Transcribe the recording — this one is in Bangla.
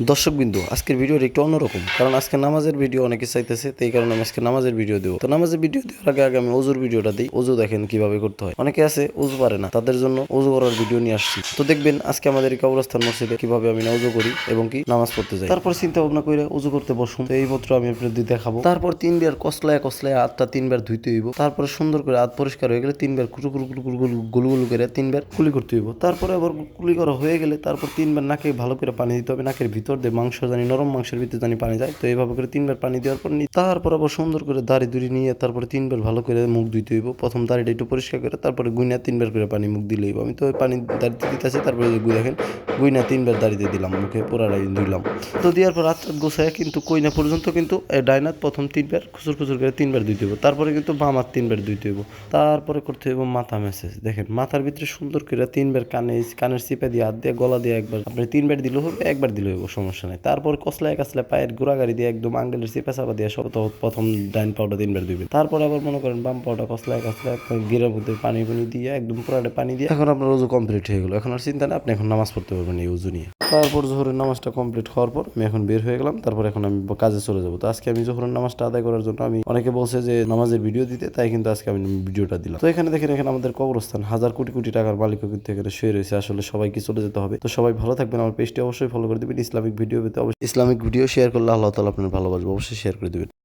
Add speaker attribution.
Speaker 1: দর্শক বিন্দু আজকের ভিডিওটা একটু অন্যরকম, কারণ আজকে নামাজের ভিডিও অনেকে চাইতেছে, তো এই কারণে আমি আজকে নামাজের ভিডিও দেবো। তো নামাজের ভিডিও দেওয়ার আগে আগে আমি অজুর ভিডিওটা দিই। অজু দেখেন কীভাবে করতে হয়। অনেকে আছে অজু পারে না, তাদের জন্য অজু করার ভিডিও নিয়ে আসছি। তো দেখবেন আজকে আমাদের এই কবরস্থান মসজিদে কীভাবে আমি অজু করি এবং কি নামাজ পড়তে যাই। তারপর চিন্তা ভাবনা করে অজু করতে বসুন। তো এই পত্র আমি আপনাদের দেখাবো। তারপর তিনবার কসলায় কসলায় হাতটা তিনবার ধুইতে হইব। তারপরে সুন্দর করে হাত পরিষ্কার হয়ে গেলে তিনবার কুটু কুটু কুটু কুটু গুলু গুলু করে তিনবার কুলি করতে হইব। তারপরে আবার কুলি করা হয়ে গেলে তারপর তিনবার নাকে ভালো করে পানি দিতে হবে, নাকের ভিতর। দিয়ে মাংস জানি, নরম মাংসের ভিতরে জানি পানি যায় তো এইভাবে করে তিনবার পানি দেওয়ার পর তারপর আবার সুন্দর করে দাড়ি দুড়ি নিয়ে তারপরে তিনবার ভালো করে মুখ ধুইতে হইব। প্রথম দাড়িটা একটু পরিষ্কার করে তারপরে গুইনা তিনবার করে পানি মুখ দিলে হইব। আমি তো ওই পানি দাড়িতে দিতেছি, তারপরে গুই দেখেন গুইনা তিনবার দাড়িতে দিলাম, মুখে পুরাটাই ধুইলাম। তো দেওয়ার পর রাত রাত কিন্তু কইনা পর্যন্ত কিন্তু ডাইনাত প্রথম তিনবার, খুচুর খুচুর করে তিনবার ধুইতে হইব। তারপরে কিন্তু বাম হাত তিনবার ধুইতে হইব। তারপরে করতে হইব মাথা মেসেজ দেখেন, মাথার ভিতরে সুন্দর করে তিনবার কানে কানের চিপে দিয়ে হাত দিয়ে, গলা দিয়ে একবার আপনি তিনবার দিলেও হবে, একবার দিলেও হবে সমস্যা নেই। তারপর কসলায় কাসলায় পায়ের গোড়াগাড়ি দিয়ে একদম আঙ্গেলের চিপে চাপা দিয়ে সব প্রথম ডাইন পাউডার তিনবার দিবেন তারপর আবার মনে করেন বাম পাউডার কসলায় কাসলায় গিরের মধ্যে পানি পানি দিয়ে, একদম পুরাটা পানি দিয়ে। এখন আপনার উজু কমপ্লিট হয়ে গেলো। এখন আর চিন্তা নেই, আপনি এখন নামাজ পড়তে পারবেন এই উজু নিয়ে। তারপর জোহরের নামাজটা কমপ্লিট হওয়ার পর আমি এখন বের হয়ে গেলাম। তারপর এখন আমি কাজে চলে যাব। তো আজকে আমি জোহরের নামাজটা আদায় করার জন্য আমি, অনেকে বলছে যে নামাজের ভিডিও দিতে, তাই কিন্তু আজকে আমি ভিডিওটা দিলাম। তো এখানে দেখেন, এখানে আমাদের কবরস্থান। হাজার কোটি কোটি টাকার মালিকও কিন্তু এখানে শুয়ে রয়েছে। আসলে সবাইকে চলে যেতে হবে। তো সবাই ভালো থাকবেন। আমার পেজটি অবশ্যই ফলো করে দিবেন। ইসলামিক ভিডিও পেতে অবশ্যই ইসলামিক ভিডিও শেয়ার করলে আল্লাহ তালা আপনার ভালোবাসবো অবশ্যই শেয়ার করে দিবেন।